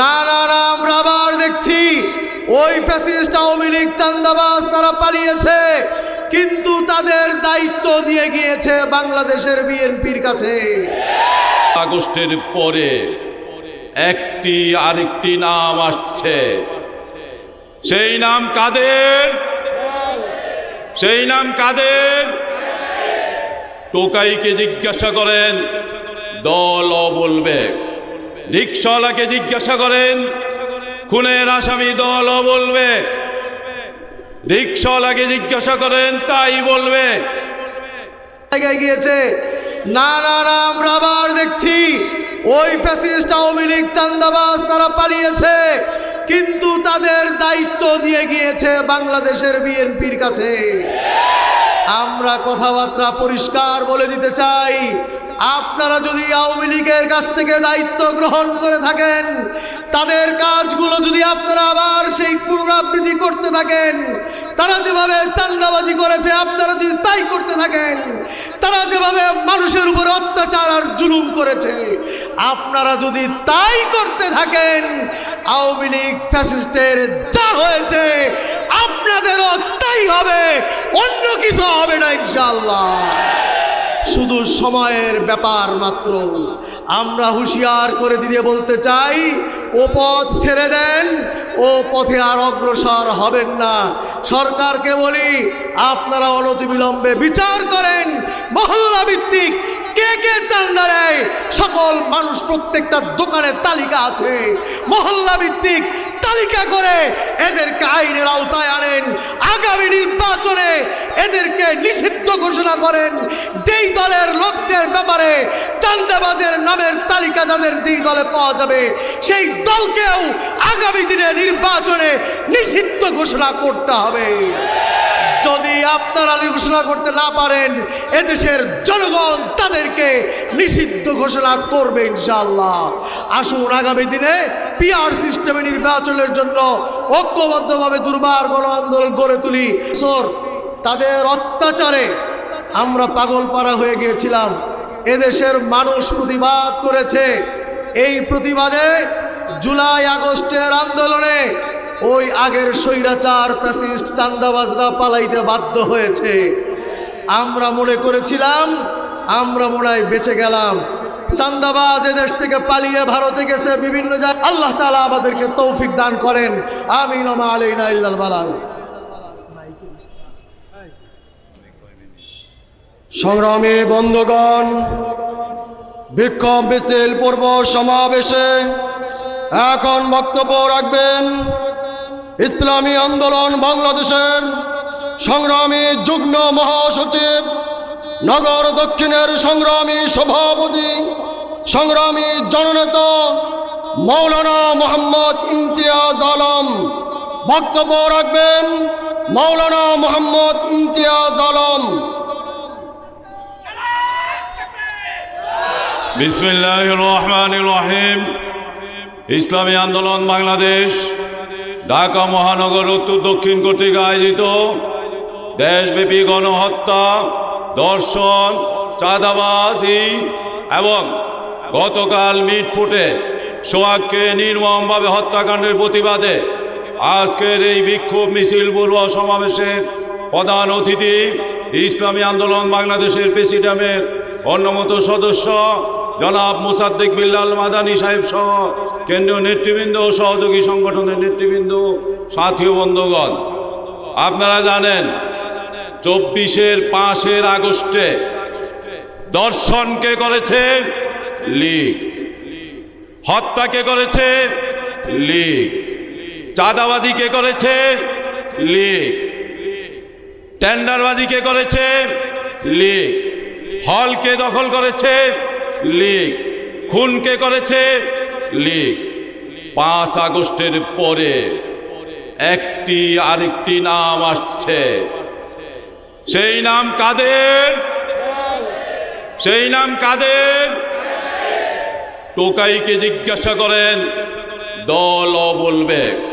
না না না, আমরা আবার দেখছি ওই ফ্যাসিস্ট আওয়ামী লীগ চান্দাবাজ তারা পালিয়েছে, কিন্তু তাদের দায়িত্ব দিয়ে গিয়েছে বাংলাদেশের বিএনপির কাছে। আগস্টের পরে একটি আরেকটি নাম আসছে। সেই নাম কাদের? সেই নাম কাদের? টোকাইকে জিজ্ঞাসা করেন, দল বলবে রিক্সাওয়ালাকে জিজ্ঞাসা করেন, খুনের আসামি দল বলবে? রিক্সাওয়ালাকে জিজ্ঞাসা করেন, তাই বলবে। জায়গায় গিয়েছে, না না না, আমরা আবার দেখছি, ওই ফ্যাসিস্ট আওয়ামী লীগ চান্দাবাজ তারা পালিয়েছে, কিন্তু তাদের দায়িত্ব দিয়ে গিয়েছে বাংলাদেশের বিএনপির কাছে। আমরা কথাবার্তা পরিষ্কার বলে দিতে চাই আপনারা যদি আওয়ামী লীগের কাছ থেকে দায়িত্ব গ্রহণ করে থাকেন, তাদের কাজগুলো যদি আপনারা আবার সেই পুনরাবৃত্তি করতে থাকেন, তারা যেভাবে চান্দাবাজি করেছে, আপনারা যদি তাই করতে থাকেন, তারা যেভাবে মানুষের উপর অত্যাচার আর জুলুম করেছে, আপনারা যদি তাই করতে থাকেন, আওয়ামী লীগ ফ্যাসিস্টের যা হয়েছে, আপনাদেরও তাই হবে, অন্য কিছু হবে না ইনশাল্লাহ শুধু সময়ের ব্যাপার মাত্র। আমরা হুঁশিয়ার করে দিয়ে বলতে চাই, ও পথ ছেড়ে দেন, ও পথে আর অগ্রসর হবেন না। সরকারকে বলি, আপনারা অনতিবিলম্বে বিচার করেন, মহল্লা ভিত্তিক কে কে চান্দা নেয় সকল মানুষ প্রত্যেকটা দোকানের তালিকা আছে। মহল্লা ভিত্তিক তালিকা করে এদেরকে আইনের আওতায় আনেন। আগামী নির্বাচনে এদেরকে নিষিদ্ধ ঘোষণা করেন। যেই দলের লোকদের ব্যাপারে চান্দাবাজের নামের তালিকা যাদের যেই দলে পাওয়া যাবে, সেই দলকেও আগামী দিনে নির্বাচনে নিষিদ্ধ ঘোষণা করতে হবে। যদি আপনারা ঘোষণা করতে না পারেন, এদেশের জনগণ তাদেরকে নিষিদ্ধ ঘোষণা করবে ইনশাল্লাহ আসুন আগামী দিনে পিআর সিস্টেমে নির্বাচনের জন্য ঐক্যবদ্ধভাবে দুর্বার গণ আন্দোলন গড়ে তুলি। সোর। তাদের অত্যাচারে আমরা পাগলপাড়া হয়ে গিয়েছিলাম। এদেশের মানুষ প্রতিবাদ করেছে। এই প্রতিবাদে জুলাই আগস্টের আন্দোলনে ওই আগের স্বৈরাচার, ফ্যাসিস্ট, চান্দাবাজরা পালাইতে বাধ্য হয়েছে। আমরা মনে করেছিলাম, আমরা মনে বেঁচে গেলাম। চান্দাবাজ এদেশ থেকে পালিয়ে ভারতে গেছে, বিভিন্ন জায়গায়। আল্লাহ তালা আমাদেরকে তৌফিক দান করেন। আমিন আমা আলাইনা ইল্লাল সংগ্রামী বন্ধুগণ, বিক্ষোভ মিছিল পূর্ব সমাবেশে এখন বক্তব্য রাখবেন। ইসলামী আন্দোলন বাংলাদেশের সংগ্রামী যুগ্ম মহাসচিব, নগর দক্ষিণের সংগ্রামী সভাপতি, সংগ্রামী জননেতা মৌলানা মোহাম্মদ ইমতিয়াজ আলম। বক্তব্য রাখবেন মৌলানা মোহাম্মদ ইমতিয়াজ আলম। বিসমিল্লাহ রহমান রহিম। ইসলামী আন্দোলন বাংলাদেশ, ঢাকা মহানগর উত্তর দক্ষিণ কর্তৃক আয়োজিত দেশব্যাপী গণহত্যা দর্শন চাঁদাবাজি এবং গতকাল মিটফুটে সোহাগকে নির্মমভাবে হত্যাকাণ্ডের প্রতিবাদে আজকের এই বিক্ষোভ মিছিল পূর্ব সমাবেশের প্রধান অতিথি ইসলামী আন্দোলন বাংলাদেশের প্রেসিডামের অন্যমত সদস্য জনাব মুসাদ্দিক বিল্লাল মাদানী সাহেব সহ কেন্দ্রীয় নেতৃবৃন্দ ও সহযোগী সংগঠনের নেতৃবৃন্দ, সাথী বন্ধুগণ, আপনারা জানেন চব্বিশের পাঁচের আগস্টে দর্শনকে করেছে? লীগ। হত্যাকে করেছে? লীগ। চাঁদাবাজিকে করেছে? লীগ। টেন্ডারবাজিকে করেছে? লীগ। হলকে দখল করেছে? লীগ। খুনকে করেছে? লীগ। পাঁচ আগস্টের পরে একটি আরেকটি নাম আসছে। সেই নাম কাদের? সেই নাম কাদের? টোকাইকে জিজ্ঞাসা করেন, দল বলবে।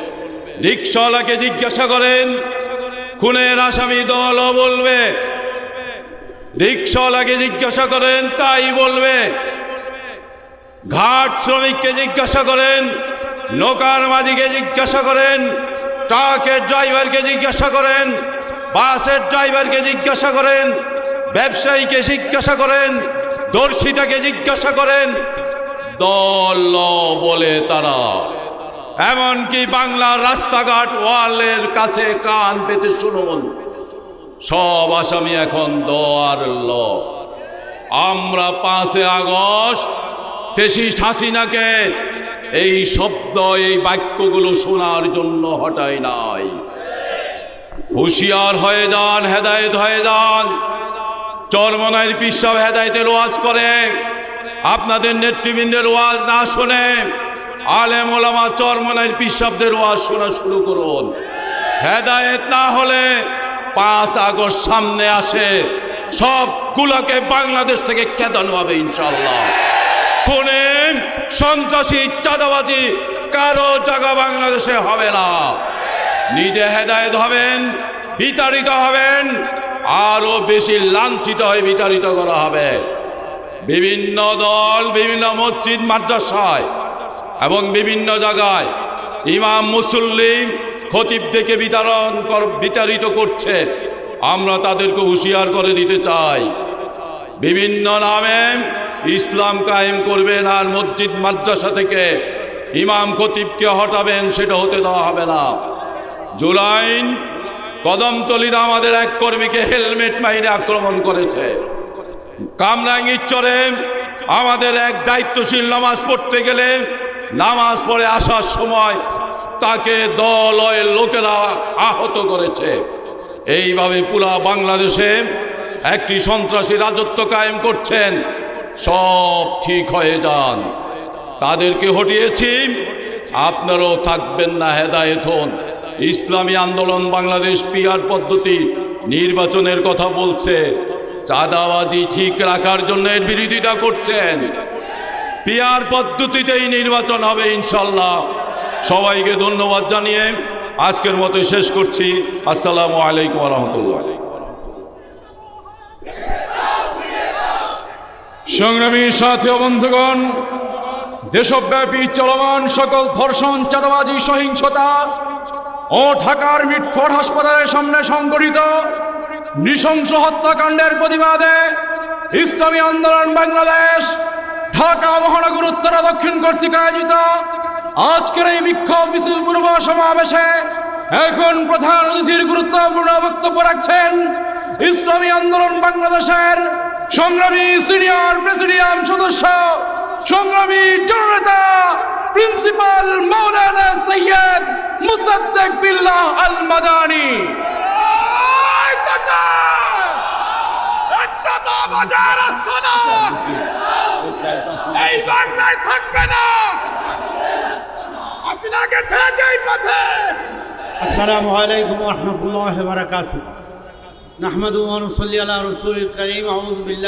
রিক্সাওয়ালাকে জিজ্ঞাসা করেন, খুনের আসামি দল বলবে। রিক্সাওয়ালাকে জিজ্ঞাসা করেন, তাই বলবে। ঘাট শ্রমিককে জিজ্ঞাসা করেন, নৌকার মাঝিকে জিজ্ঞাসা করেন, ট্রাকের ড্রাইভারকে জিজ্ঞাসা করেন, বাসের ড্রাইভারকে জিজ্ঞাসা করেন, ব্যবসায়ীকে জিজ্ঞাসা করেন, দর্শিটাকে জিজ্ঞাসা করেন। দল বলে তারা। এমনকি বাংলার রাস্তাঘাট ওয়ালের কাছে কান পেতে শুনুন। সব আসামি এখন দোয়ার ল আমরা পাঁচে আগস্ট ফেসিস্ট হাসিনাকে এই শব্দ, এই বাক্যগুলো শোনার জন্য হটাই নাই। হুঁশিয়ার হয়ে যান, হেদায়েত হয়ে যান। চরমনাইয়ের পিসাব হেদায়েতের ওয়াজ করে। আপনাদের নেতৃবৃন্দের ওয়াজ না শুনে আলেম ওলামা চরমনাইয়ের পিসাবদের ওয়াজ শোনা শুরু করুন। হেদায়েত না হলে পাঁচ আগস্ট সামনে আসে। সবগুলোকে বাংলাদেশ থেকে কেদানো হবে ইনশাল্লাহ কোনে সন্ত্রাসী, চাঁদাবাজি, কারও জায়গা বাংলাদেশে হবে না। নিজে হেদায়েত হবেন, বিতাড়িত হবেন, আরও বেশি লাঞ্ছিত হয়ে বিতাড়িত করা হবে। বিভিন্ন দল, বিভিন্ন মসজিদ, মাদ্রাসায় এবং বিভিন্ন জায়গায় ইমাম মুসল্লিম খতিব থেকে বিতরণ কর- বিতাড়িত করছে। আমরা তাদেরকে হুঁশিয়ার করে দিতে চাই। বিভিন্ন নামে ইসলাম কায়েম করবেন আর মসজিদ, মাদ্রাসা থেকে ইমাম খতিবকে হটাবেন, সেটা হতে দেওয়া হবে না। জুলাইন কদমতলিতে আমাদের এক কর্মীকে হেলমেট মাইনে আক্রমণ করেছে। কামরাঙ্গির আমাদের এক দায়িত্বশীল নামাজ পড়তে গেলে নামাজ পড়ে আসার সময় তাকে দলের লোকেরা আহত করেছে। এইভাবে পুরা বাংলাদেশে একটি সন্ত্রাসী রাজত্ব কায়েম করছেন। সব ঠিক হয়ে যান। তাদেরকে হটিয়েছি। আপনারাও থাকবেন না, হেদায়েত হন। ইসলামী আন্দোলন বাংলাদেশ পিয়ার পদ্ধতি নির্বাচনের কথা বলছে। চাঁদাবাজি ঠিক রাখার জন্য এর বিরোধিতা করছেন। পিয়ার পদ্ধতিতেই নির্বাচন হবে ইনশাল্লাহ। সবাইকে ধন্যবাদ জানিয়ে আজকের মতো শেষ করছি। আসসালামু আলাইকুম রহমতুল্লাহ। সংগ্রামী সাথী বন্ধুগণ, দেশব্যাপী চলমান সকল ধর্ষণ, চাঁদাবাজি, সহিংসতা ও ঢাকার মিটফোর্ড হাসপাতালের সামনে সংগঠিত নৃশংস হত্যাকাণ্ডের প্রতিবাদে ইসলামী আন্দোলন বাংলাদেশ, ঢাকা মহানগর উত্তর দক্ষিণ কর্তৃক আয়োজিত আজকের এই বিক্ষোভ মিছিল পূর্ব সমাবেশে এখন প্রধান অতিথির গুরুত্বপূর্ণ বক্তব্য রাখছেন ইসলামী আন্দোলন বাংলাদেশের সংগ্রামী সিনিয়র প্রেসিডিয়াম সদস্য, সংগ্রামী জননেতা, প্রিন্সিপাল মৌলানা সৈয়দ মুসাদ্দেক বিল্লাহ আল মাদানি এই বাংলায় থাকবে না। السلام عليكم ورحمة الله وبركاته. نحمد ونصلي على رسول الكريم. أعوذ بالله